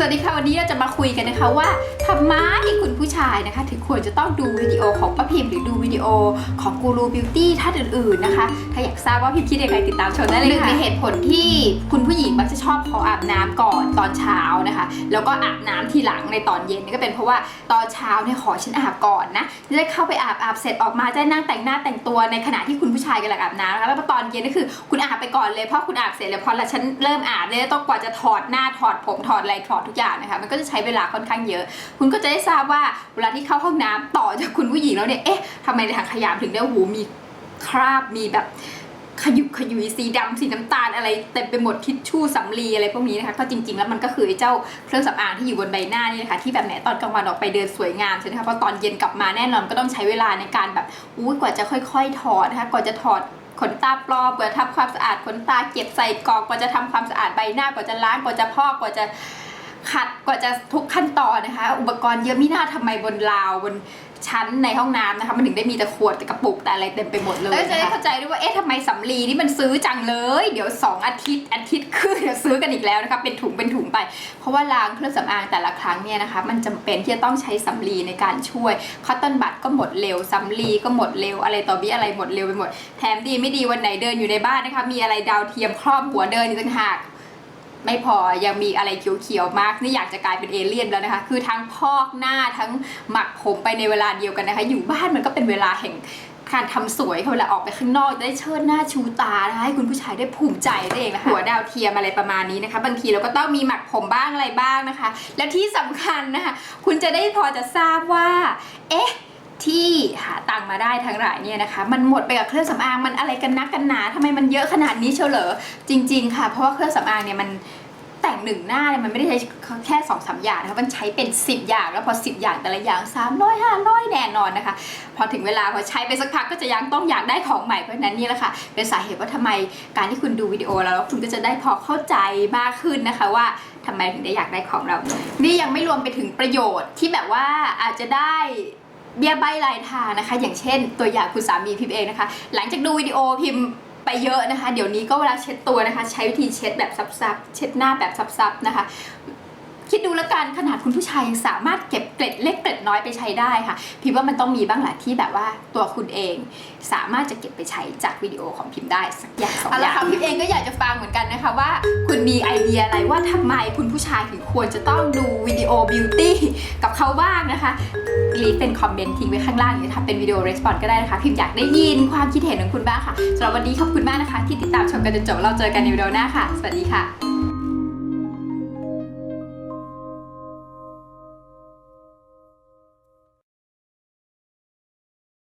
สวัสดีค่ะวันนี้เราจะมาคุยกันนะคะว่าทำไมคุณผู้ชายนะคะ ถึงควรจะต้องดูวิดีโอของป้าพิมพ์หรือดูวิดีโอของกูรูบิวตี้ท่านอื่นๆนะคะ ถ้าอยากทราบว่าพิมพ์คิดยังไงติดตามชมได้เลยค่ะหนึ่งในเหตุผลที่คุณผู้หญิงมักจะชอบขออาบน้ำก่อนตอนเช้านะคะ แล้วก็อาบน้ำทีหลังในตอนเย็นนี่ก็เป็นเพราะว่าตอนเช้าเนี่ยขอฉันอาบก่อนนะจะได้เข้าไปอาบอาบเสร็จออกมาจะได้นั่งแต่งหน้าแต่งตัวในขณะที่คุณผู้ชายกำลังอาบน้ำนะคะแล้วพอตอนเย็นก็คือคุณอาบไปก่อนเลยเพราะคุณอาบเสร็จแล้วพอละฉันเริ่มอาบเลยต้องกว่าจะถอดหน้าถอดผมถอดอะไรถอดทุกอย่างนะคะมันก็จะใช้เวลาค่อนข้างเยอะ คุณก็จะได้ทราบว่าเวลาที่เข้าห้องน้ำต่อจากคุณผู้หญิงแล้วเนี่ยเอ๊ะทำไมในถังขยะถึงได้หูมีคราบมีแบบขยุกขยุยสีดำสีน้ำตาลอะไรเต็มไปหมดทิชชู่สำลีอะไรพวกนี้นะคะก็จริงๆ แล้วมันก็คือไอ้เจ้าเครื่องสำอางที่อยู่บนใบหน้านี่นะคะที่แบบแหมตอนกลางวันออกไปเดินสวยงามใช่ไหมคะเพราะตอนเย็นกลับมาแน่นอนก็ต้องใช้เวลาในการแบบอุ้ยกว่าจะค่อย ๆ ถอดนะคะกว่าจะถอดขนตาปลอมกว่าจะทำความสะอาดขนตาเก็บใส่กล่องกว่าจะทำความสะอาดใบหน้ากว่าจะล้างกว่าจะพอกกว่าจะ ขัดกว่าจะทุกขั้นตอนนะคะ อุปกรณ์เยอะไม่น่าทำไมบนราวบนชั้นในห้องน้ำนะคะ มันถึงได้มีแต่ขวดแต่กระปุกแต่อะไรเต็มไปหมดเลยแล้วจะได้เข้าใจด้วยว่าเอ๊ะทำไมสำลีนี่มันซื้อจังเลย เดี๋ยว 2 อาทิตย์อาทิตย์ครึ่งเดี๋ยวซื้อกันอีกแล้วนะคะเป็นถุงเป็นถุงไป เพราะว่าล้างเครื่องสำอางแต่ละครั้งเนี่ยนะคะ มันจำเป็นที่จะต้องใช้สำลีในการช่วยคอตตอนบัดก็หมดเร็วสำลีก็หมดเร็วอะไรต่อมีอะไรหมดเร็วไปหมดแถมดีไม่ดีวันไหนเดินอยู่ในบ้านนะคะ มีอะไรดาวเทียมครอบหัวเดินอีกต่างหาก ไม่พอยังมีอะไรเขียวๆมาก นี่อยากจะกลายเป็นเอเลี่ยนแล้วนะคะ คือทั้งพอกหน้าทั้งหมักผมไปในเวลาเดียวกันนะคะ อยู่บ้านมันก็เป็นเวลาแห่งการทำสวยค่ะเวลาออกไปข้างนอกได้เชิดหน้าชูตานะคะให้คุณผู้ชายได้ภูมิใจนั่นเองนะคะหัวดาวเทียมอะไรประมาณนี้นะคะ บางทีเราก็ต้องมีหมักผมบ้างอะไรบ้างนะคะ แล้วที่สำคัญนะคะ คุณจะได้พอจะทราบว่า เอ๊ะ ที่หาตังมาได้ทั้งหลายเนี่ยนะคะ มันหมดไปกับเครื่องสำอางมันอะไรกันนักกันหนาทำไมมันเยอะขนาดนี้เชียวเหรอจริง ๆ ค่ะ เพราะว่าเครื่องสำอางเนี่ยมันแต่งหนึ่งหน้าเนี่ยมันไม่ได้ใช้แค่2อสาอย่างนะคะมันใช้เป็น 10 อย่าง แล้วพอ 10 อย่างแต่ละอย่าง 3 0 0 500 แน่นอนนะคะ พอถึงเวลาพอใช้ไปสักพักก็จะยังต้องอยากได้ของใหม่เพราะนั้นนี่แหละค่ะ เป็นสาเหตุว่าทำไมการที่คุณดูวิดีโอแล้วคุณก็จะได้พอเข้าใจมากขึ้นนะคะว่าทำไมถึงได้อยากได้ของเรา นี่ยังไม่รวมไปถึงประโยชน์ที่แบบว่าอาจจะได้ เบี้ยใบลายทางนะคะ อย่างเช่น ตัวอย่างคุณสามีพิมพ์เองนะคะ หลังจากดูวิดีโอพิมพ์ไปเยอะนะคะ เดี๋ยวนี้ก็เวลาเช็ดตัวนะคะ ใช้วิธีเช็ดแบบซับๆเช็ดหน้าแบบซับๆนะคะ คิดดูแล้วกันขนาดคุณผู้ชายยังสามารถเก็บเกล็ดเล็กเกล็ดน้อยไปใช้ได้ค่ะพิมพ์ว่ามันต้องมีบ้างแหละที่แบบว่าตัวคุณเอง สามารถจะเก็บไปใช้จากวิดีโอของพิมพ์ได้สักอย่างสองอย่างพิมพ์เองก็อยากจะฟังเหมือนกันนะคะว่า คุณมีไอเดียอะไรว่าทำไมคุณผู้ชายถึงควรจะต้องดูวิดีโอบิวตี้กับเขาบ้างนะคะลีเป็นคอมเมนต์ทิ้งไว้ข้างล่างหรือทำเป็นวิดีโอรีสปอนก็ได้นะคะพิมพ์อยากได้ยินความคิดเห็นของคุณบ้างค่ะสำหรับวันนี้ขอบคุณมากนะคะ ที่ติดตามชมกันจนจบเราเจอกันในวิดีโอหน้าค่ะ สวัสดีค่ะ